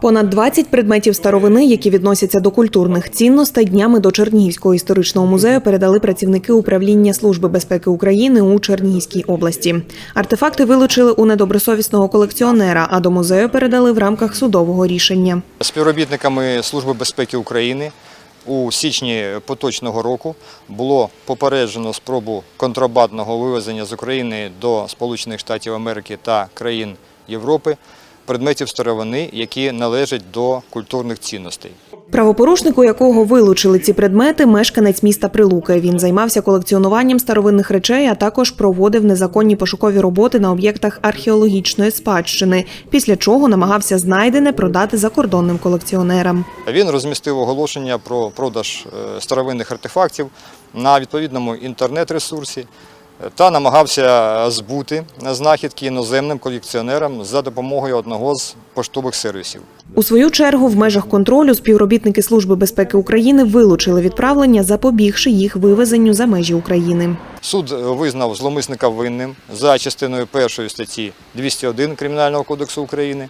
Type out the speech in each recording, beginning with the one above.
Понад 20 предметів старовини, які відносяться до культурних цінностей, днями до Чернігівського історичного музею передали працівники управління Служби безпеки України у Чернігівській області. Артефакти вилучили у недобросовісного колекціонера, а до музею передали в рамках судового рішення. Співробітниками Служби безпеки України у січні поточного року було попереджено спробу контрабандного вивезення з України до Сполучених Штатів Америки та країн Європи предметів старовини, які належать до культурних цінностей. Правопорушник, у якого вилучили ці предмети, мешканець міста Прилуки. Він займався колекціонуванням старовинних речей, а також проводив незаконні пошукові роботи на об'єктах археологічної спадщини, після чого намагався знайдене продати закордонним колекціонерам. Він розмістив оголошення про продаж е, старовинних артефактів на відповідному інтернет-ресурсі та намагався збути знахідки іноземним колекціонерам за допомогою одного з поштових сервісів. У свою чергу, в межах контролю співробітники Служби безпеки України вилучили відправлення, запобігши їх вивезенню за межі України. Суд визнав зловмисника винним за частиною 1 статті 201 Кримінального кодексу України.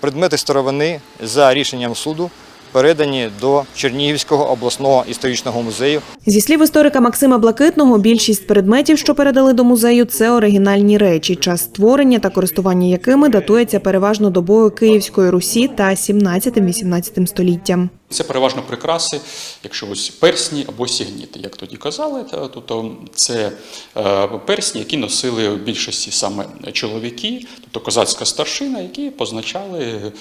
Предмети старовини за рішенням суду передані до Чернігівського обласного історичного музею Зі слів історика Максима Блакитного, більшість предметів, що передали до музею, це оригінальні речі, час створення та користування якими датується переважно добою Київської Русі та 17-18 століттям. Це переважно прикраси, якщо ось персні або сігніти, як тоді казали, тобто це е, персні, які носили в більшості саме чоловіки, тобто козацька старшина, які позначали, е,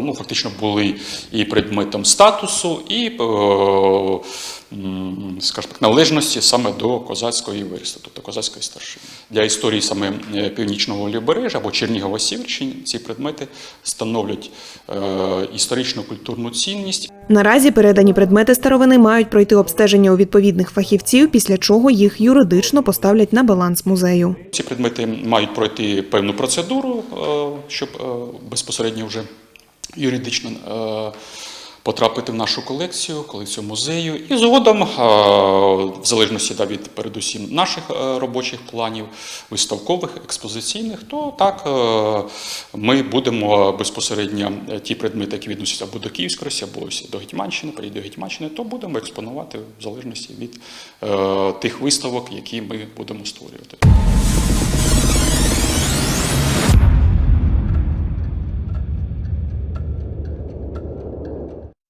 ну фактично були і предметом статусу, і е, скажімо так, належності саме до козацької версти, тобто козацької старшини. Для історії саме е, північного лівобережжя або Чернігова Сіверщини ці предмети становлять е, історичну культурну цінність. Наразі передані предмети старовини мають пройти обстеження у відповідних фахівців, після чого їх юридично поставлять на баланс музею. Ці предмети мають пройти певну процедуру, е, щоб безпосередньо вже юридично потрапити в нашу колекцію, колекцію музею. І згодом, е, в залежності від передусім наших е, робочих планів, виставкових, експозиційних, то так е, ми будемо безпосередньо ті предмети, які відносяться або до Київської Росії, або до Гетьманщини, приїде Гетьманщини, то будемо експонувати в залежності від тих виставок, які ми будемо створювати.